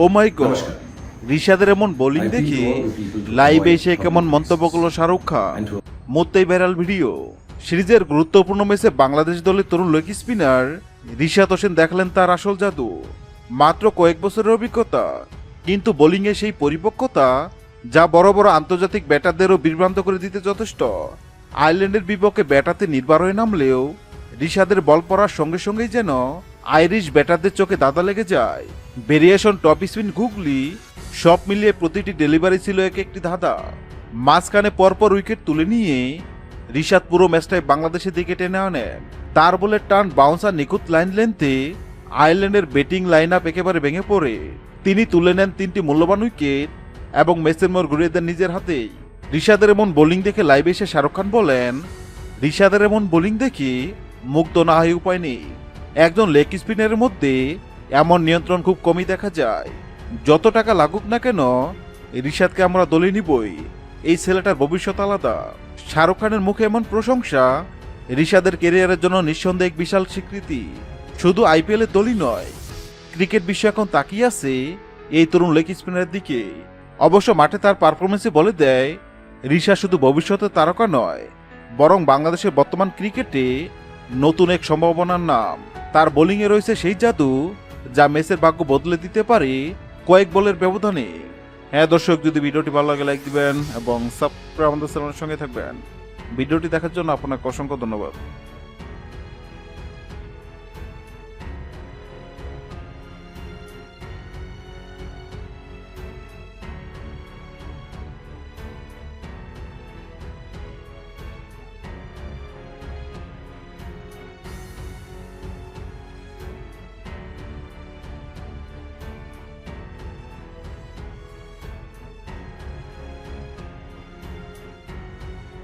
ও মাই god. রিশাদের এমন bowling দেখি লাইভে এসে কেমন মন্তব্য করল শাহরুখ খান? মোত্তেই ভাইরাল ভিডিও সিরিজের গুরুত্বপূর্ণ ম্যাচে বাংলাদেশ দলের তরুণ লেগ স্পিনার হোসেন দেখালেন তার আসল জাদু। মাত্র কয়েক বছরের অভিজ্ঞতা কিন্তু বোলিংয়ে সেই পরিপক্কতা যা বড় বড় আন্তর্জাতিক ব্যাটারদেরও বিভ্রান্ত করে দিতে যথেষ্ট। আয়ারল্যান্ডের বিপক্ষে ব্যাটাতে নির্ভর হয়ে নামলেও রিশাদের বল পড়ার সঙ্গে সঙ্গেই যেন আইরিশ ব্যাটারদের চোখে দাদা লেগে যায়। ভেরিয়েশন টপ স্পিন গুগলি সব মিলিয়ে প্রতিটি ডেলিভারি ছিল এক একটি ধাঁধা। মাঝখানে পরপর উইকেট তুলে নিয়ে রিশাদ পুরো ম্যাচটায় বাংলাদেশের দিকে টেনে আনেন। তার বলে টার্ন বাউন্সার নিখুঁত লাইন লেন্থে আয়ারল্যান্ডের ব্যাটিং লাইন আপ একেবারে ভেঙে পড়ে। তিনি তুলে নেন তিনটি মূল্যবান উইকেট এবং ম্যাচের মোড় ঘুরিয়ে দেন নিজের হাতেই। রিশাদের এমন বোলিং দেখে লাইভে এসে শাহরুখ খান বলেন, রিশাদের এমন বোলিং দেখি মুগ্ধ না হয়ে উপায় নেই। একজন লেগ স্পিনারের মধ্যে এমন নিয়ন্ত্রণ খুব কমই দেখা যায়। যত টাকা লাগুক না কেন, রিশাদকে আমরা দলে নিবই। এই ছেলেটার ভবিষ্যৎ আলাদা। শাহরুখ খানের মুখে এমন প্রশংসা, রিশাদের কেরিয়ারের জন্য নিঃসন্দেহে এক বিশাল স্বীকৃতি। শুধু আইপিএলের দলই নয়, ক্রিকেট বিশ্ব এখন তাকিয়ে আছে এই তরুণ লেগ স্পিনারের দিকে। অবশ্য মাঠে তার পারফরমেন্সে বলে দেয়, রিশা শুধু ভবিষ্যতের তারকা নয়, বরং বাংলাদেশের বর্তমান ক্রিকেটে নতুন এক সম্ভাবনার নাম। তার বোলিংয়ে রয়েছে সেই জাদু, যা মেসের ভাগ্য বদলে দিতে পারে কয়েক বলের ব্যবধানে। হ্যাঁ দর্শক, যদি ভিডিওটি ভালো লাগে, লাইক দিবেন এবং সাবস্ক্রাইব আমাদের চ্যানেলের সঙ্গে থাকবেন। ভিডিওটি দেখার জন্য আপনাকে অসংখ্য ধন্যবাদ।